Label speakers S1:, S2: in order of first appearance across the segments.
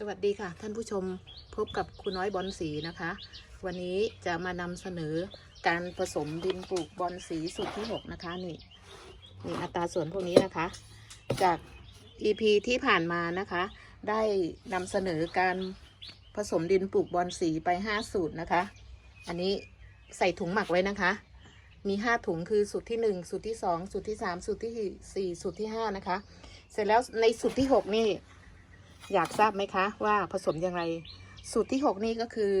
S1: สวัสดีค่ะ ท่านผู้ชมพบกับคุณน้อยบอลสีนะคะ วันนี้จะมานำเสนอการผสมดินปลูกบอลสีสูตรที่6นะคะนี่นี่อัตราส่วนพวกนี้นะคะ จาก EP ที่ผ่านมานะคะ ได้นำเสนอการผสมดินปลูกบอลสีไป 5 สูตรนะคะ อันนี้ใส่ถุงหมักไว้นะคะ มี 5 ถุงคือสูตรที่ 1 สูตรที่ 2 สูตรที่ 3 สูตรที่ 4 สูตรที่ 5 นะคะ เสร็จแล้วในสูตรที่ 6 นี่ อยากทราบไหมคะว่าผสมอย่างไร สูตรที่ 6 นี่ก็คือ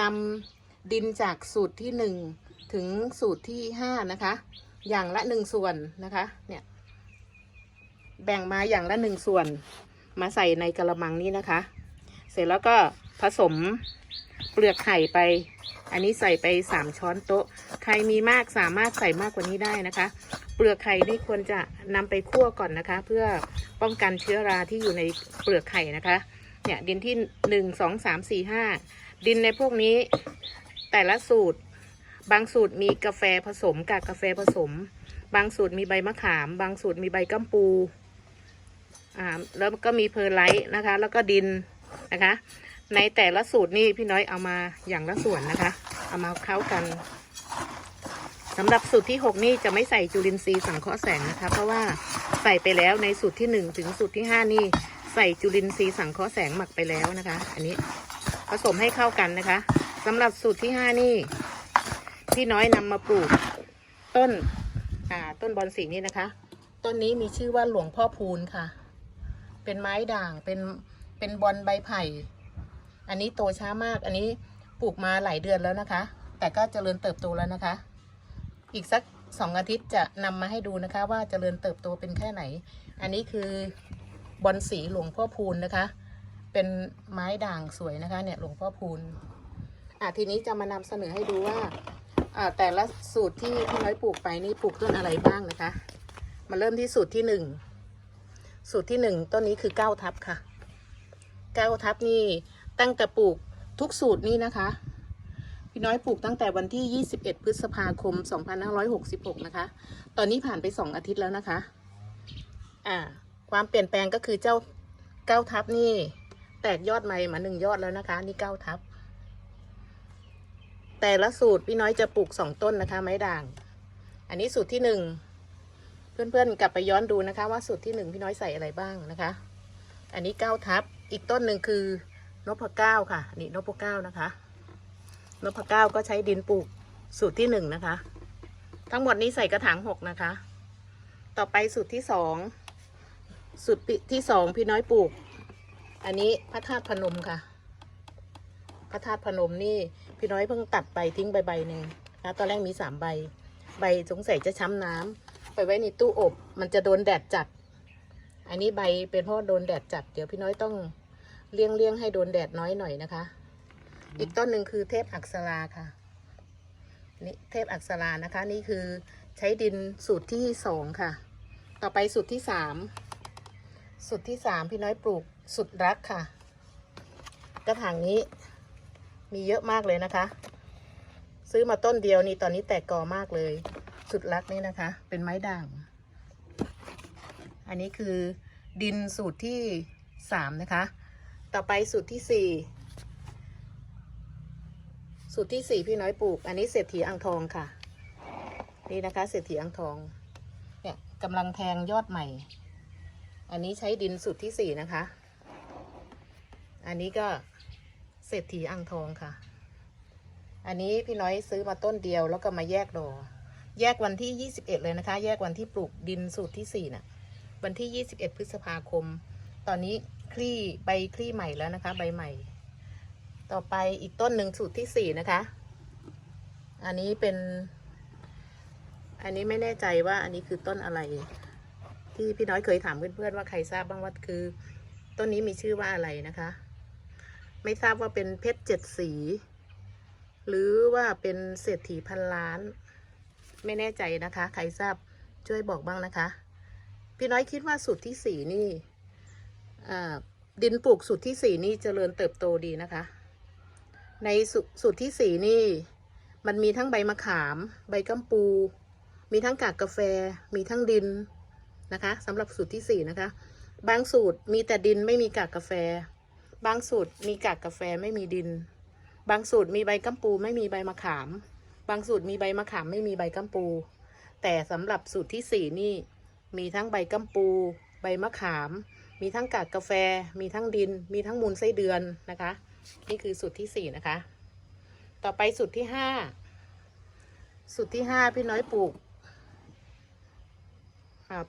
S1: นำดินจากสูตรที่ 1 ถึงสูตรที่ 5 นะคะ อย่างละ 1 ส่วนนะคะเนี่ยแบ่งมาอย่างละ 1 ส่วนมาใส่ในกระมังนี้นะคะ เสร็จแล้วก็ผสม เปลือกไข่ไป อันนี้ใส่ไป3ช้อนโต๊ะ ใครมีมากสามารถใส่มากกว่านี้ได้นะคะ เปลือกไข่นี่ควรจะนำไปคั่วก่อนนะคะ เพื่อป้องกันเชื้อราที่อยู่ในเปลือกไข่นะคะ เนี่ยดินที่หนึ่งสองสามสี่ห้าดินในพวกนี้ แต่ละสูตร บางสูตรมีกาแฟผสมกับกาแฟผสม บางสูตรมีใบมะขาม บางสูตรมีใบกัมปูอ่าแล้วก็มีเพอร์ไลท์นะคะ แล้วก็ดินนะคะ ในแต่ละสูตรนี่พี่น้อยเอามาอย่างละส่วนนะคะ เอามาเข้ากันสำหรับสูตรที่ 6 นี่จะไม่ใส่จุลินทรีย์สังเคราะห์แสงนะคะ เพราะว่าใส่ไปแล้วในสูตรที่ 1 ถึงสูตรที่ 5 นี่ ใส่จุลินทรีย์สังเคราะห์แสงหมักไปแล้วนะคะ อันนี้ผสมให้เข้ากันนะคะสำหรับสูตรที่ 5 นี่ พี่น้อยนำมาปลูกต้นอ่าต้นบอนสีนี่นะคะ ต้นนี้มีชื่อว่าหลวงพ่อพูนค่ะ เป็นไม้ด่างเป็นเป็นบอนใบไผ่ อันนี้โตช้ามาก อันนี้ปลูกมาหลายเดือนแล้วนะคะ แต่ก็เจริญเติบโตแล้วนะคะ อีกสักสองอาทิตย์จะนำมาให้ดูนะคะ ว่าเจริญเติบโตเป็นแค่ไหน อันนี้คือบอนสีหลวงพ่อพูนนะคะ เป็นไม้ด่างสวยนะคะ เนี่ยหลวงพ่อพูนอะทีนี้จะมานำเสนอให้ดูว่าอ่าแต่ละสูตรที่พี่น้อยปลูกไปนี่ปลูกต้นอะไรบ้างนะคะ มาเริ่มที่สูตรที่หนึ่งสูตรที่หนึ่งต้นนี้คือเก้าทับค่ะเก้าทับนี่ ตั้งแต่ปลูกทุกสูตรนี่นะคะ พี่น้อยปลูกตั้งแต่วันที่ 21 พฤษภาคม 2566 นะคะ ตอนนี้ผ่านไป 2 อาทิตย์แล้วนะคะ อ่า ความเปลี่ยนแปลงก็คือเจ้าเก้าทับนี่ แตกยอดใหม่มาหนึ่งยอดแล้วนะคะ นี่เก้าทับ แต่ละสูตรพี่น้อยจะปลูกสองต้นนะคะ ไม้ด่าง อันนี้สูตรที่หนึ่งเพื่อนๆกลับไปย้อนดูนะคะ ว่าสูตรที่หนึ่งพี่น้อยใส่อะไรบ้างนะคะ อันนี้เก้าทับ อีกต้นหนึ่งคือ นพเก้าค่ะ นี่นพเก้านะคะนพเก้าก็ใช้ดินปลูกสูตรที่หนึ่งนะคะ ทั้งหมดนี้ใส่กระถางหกนะคะ ต่อไปสูตรที่สองสูตรที่สองพี่น้อยปลูก อันนี้พระธาตุพนมค่ะ พระธาตุพนมนี่พี่น้อยเพิ่งตัดไปทิ้งใบใบหนึ่งนะตอนแรกมีสามใบ ใบสงสัยจะช้ำน้ำไปไว้ในตู้อบ มันจะโดนแดดจัด อันนี้ใบเป็นเพราะโดนแดดจัด เดี๋ยวพี่น้อยต้อง เลี้ยงเลี้ยงให้โดนแดดน้อยหน่อยนะคะ อีกต้นหนึ่งคือเทพอักษราค่ะนี่เทพอักษรานะคะ นี่คือใช้ดินสูตรที่สองค่ะ ต่อไปสูตรที่สามสูตรที่สามพี่น้อยปลูกสุดรักค่ะ กระถางนี้มีเยอะมากเลยนะคะ ซื้อมาต้นเดียวนี่ตอนนี้แตกกอมากเลย สุดรักนี่นะคะ เป็นไม้ด่าง อันนี้คือดินสูตรที่สามนะคะ ต่อไปสูตรที่สี่สูตรที่สี่พี่น้อยปลูก อันนี้เศรษฐีอ่างทองค่ะ นี่นะคะ เศรษฐีอ่างทอง เนี่ยกำลังแทงยอดใหม่ อันนี้ใช้ดินสูตรที่สี่นะคะ อันนี้ก็เศรษฐีอ่างทองค่ะ อันนี้พี่น้อยซื้อมาต้นเดียวแล้วก็มาแยกดอแยกวันที่ยี่สิบเอ็ดเลยนะคะ แยกวันที่ปลูกดินสูตรที่สี่น่ะ วันที่ยี่สิบเอ็ดพฤษภาคม ตอนนี้ คลี่ใบคลี่ใหม่แล้วนะคะ ใบใหม่ ต่อไปอีกต้นหนึ่งสูตรที่สี่นะคะ อันนี้เป็น อันนี้ไม่แน่ใจว่าอันนี้คือต้นอะไร ที่พี่น้อยเคยถามเพื่อนๆว่าใครทราบบ้างว่าคือ ต้นนี้มีชื่อว่าอะไรนะคะ ไม่ทราบว่าเป็นเพชรเจ็ดสี หรือว่าเป็นเศรษฐีพันล้าน ไม่แน่ใจนะคะ ใครทราบช่วยบอกบ้างนะคะ พี่น้อยคิดว่าสูตรที่สี่นี่ ดินปลูกสูตรที่สี่นี่เจริญเติบโตดีนะคะ ในสสูตรที่สี่นี่ มันมีทั้งใบมะขาม ใบกัมปู มีทั้งกากกาแฟ มีทั้งดินนะคะสำหรับสูตรที่สี่นะคะ บางสูตรมีแต่ดินไม่มีกากกาแฟ บางสูตรมีกากกาแฟไม่มีดิน บางสูตรมีใบกัมปูไม่มีใบมะขาม บางสูตรมีใบมะขามไม่มีใบกัมปู แต่สำหรับสูตรที่สี่นี่ มีทั้งใบกัมปู ใบมะขาม มีทั้งกากกาแฟ มีทั้งดิน มีทั้งมูลไส้เดือนนะคะ นี่คือสูตรที่สี่นะคะ ต่อไปสูตรที่ห้าสูตรที่ห้าพี่น้อยปลูก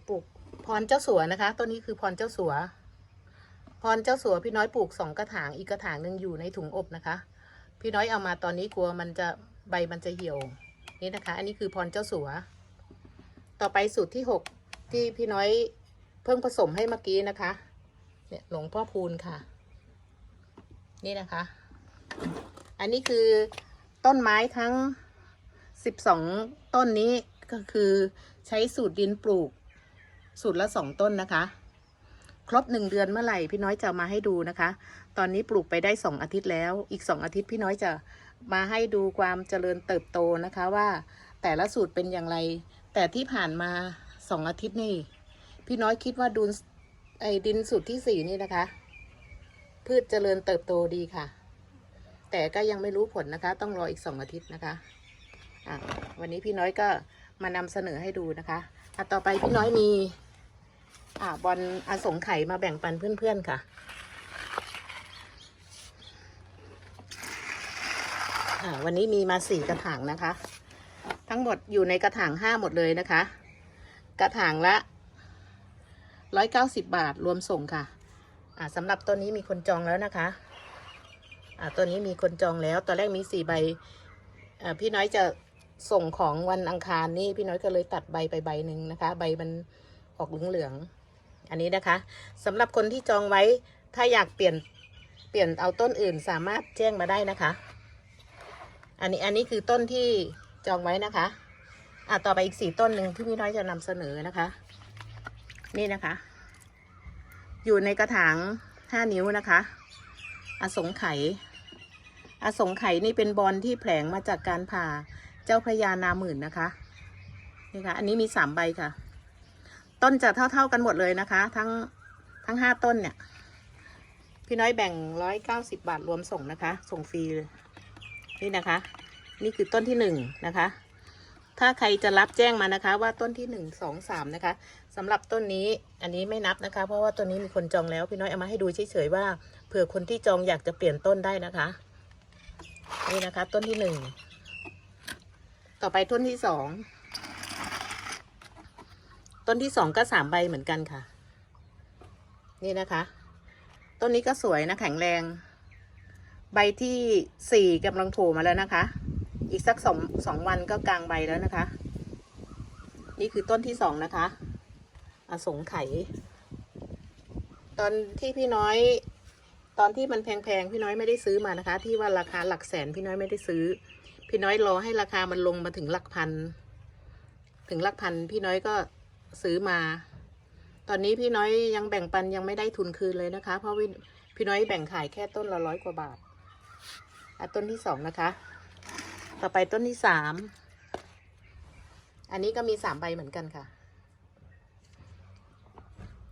S1: ปลูกพรเจ้าสัวนะคะ ต้นนี้คือพรเจ้าสัว พรเจ้าสัวพี่น้อยปลูกสองกระถาง อีกกระถางหนึ่งอยู่ในถุงอบนะคะ พี่น้อยเอามาตอนนี้กลัวมันจะใบมันจะเหี่ยว นี่นะคะ อันนี้คือพรเจ้าสัว ต่อไปสูตรที่หกที่พี่น้อย เพิ่งผสมให้เมื่อกี้นะคะ เนี่ยหลวงพ่อพูนค่ะ นี่นะคะ อันนี้คือต้นไม้ทั้งสิบสองต้นนี้ก็คือใช้สูตรดินปลูก สูตรละสองต้นนะคะ ครบหนึ่งเดือนเมื่อไหร่พี่น้อยจะมาให้ดูนะคะ ตอนนี้ปลูกไปได้สองอาทิตย์แล้ว อีกสองอาทิตย์พี่น้อยจะมาให้ดูความเจริญเติบโตนะคะว่าแต่ละสูตรเป็นอย่างไร แต่ที่ผ่านมาสองอาทิตย์นี่ พี่น้อยคิดว่าดูนไอ้ดินสูตรที่สี่นี่นะคะ พืชเจริญเติบโตดีค่ะ แต่ก็ยังไม่รู้ผลนะคะ ต้องรออีกสองอาทิตย์นะคะอะวันนี้พี่น้อยก็มานำเสนอให้ดูนะคะอะต่อไปพี่น้อยมีอ่าบอลอสงไข่มาแบ่งปันเพื่อนๆค่ะอ่าวันนี้มีมาสี่กระถางนะคะ ทั้งหมดอยู่ในกระถางห้าหมดเลยนะคะ กระถางละ ร้อยเก้าสิบบาทรวมส่งค่ะ อ่าสำหรับตัวนี้มีคนจองแล้วนะคะ อ่าตัวนี้มีคนจองแล้ว ตอนแรกมีสี่ใบ อ่าพี่น้อยจะส่งของวันอังคารนี่พี่น้อยก็เลยตัดใบไปใบหนึ่งนะคะ ใบมันออกเหลืองๆอันนี้นะคะสำหรับคนที่จองไว้ถ้าอยากเปลี่ยนเปลี่ยนเอาต้นอื่นสามารถแจ้งมาได้นะคะ อันนี้อันนี้คือต้นที่จองไว้นะคะอะต่อไปอีกสี่ต้นหนึ่งที่พี่น้อยจะนำเสนอนะคะ นี่นะคะ อยู่ในกระถางห้านิ้วนะคะ อสงไขยอสงไขยนี่เป็นบอลที่แผลงมาจากการผ่าเจ้าพระยานาหมื่นนะคะ นี่ค่ะ อันนี้มีสามใบค่ะ ต้นจะเท่า ๆกันหมดเลยนะคะ ทั้งทั้งห้าต้นเนี่ย พี่น้อยแบ่งร้อยเก้าสิบบาทรวมส่งนะคะ ส่งฟรี นี่นะคะ นี่คือต้นที่หนึ่งนะคะ ถ้าใครจะรับแจ้งมานะคะ ว่าต้นที่หนึ่งสองสามนะคะสำหรับต้นนี้อันนี้ไม่นับนะคะ เพราะว่าต้นนี้มีคนจองแล้วพี่น้อยเอามาให้ดูเฉยๆว่าเผื่อคนที่จองอยากจะเปลี่ยนต้นได้นะคะ นี่นะคะ ต้นที่หนึ่งต่อไปต้นที่สองต้นที่สองก็สามใบเหมือนกันค่ะ นี่นะคะ ต้นนี้ก็สวยนะแข็งแรง ใบที่สี่กำลังโผล่มาแล้วนะคะ อีกสักสองสองวันก็กลางใบแล้วนะคะ นี่คือต้นที่สองนะคะ อสงไขยตอนที่พี่น้อย ตอนที่มันแพงๆพี่น้อยไม่ได้ซื้อมานะคะ ที่ว่าราคาหลักแสนพี่น้อยไม่ได้ซื้อ พี่น้อยรอให้ราคามันลงมาถึงหลักพัน ถึงหลักพันพี่น้อยก็ซื้อมา ตอนนี้พี่น้อยยังแบ่งปันยังไม่ได้ทุนคืนเลยนะคะ เพราะพี่พี่น้อยแบ่งขายแค่ต้นละร้อยกว่าบาทอต้นที่สองนะคะ ต่อไปต้นที่สาม อันนี้ก็มีสามใบเหมือนกันค่ะ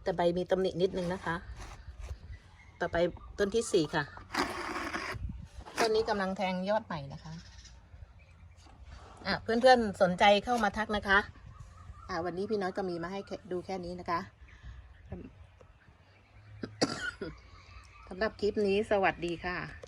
S1: แต่ใบมีตำหนินิดนึงนะคะ ต่อไปต้นที่สี่ค่ะ ต้นนี้กำลังแทงยอดใหม่นะคะ อะเพื่อนๆสนใจเข้ามาทักนะคะ อะวันนี้พี่น้อยก็มีมาให้ดูแค่นี้นะคะสำหรับคลิปนี้สวัสดีค่ะ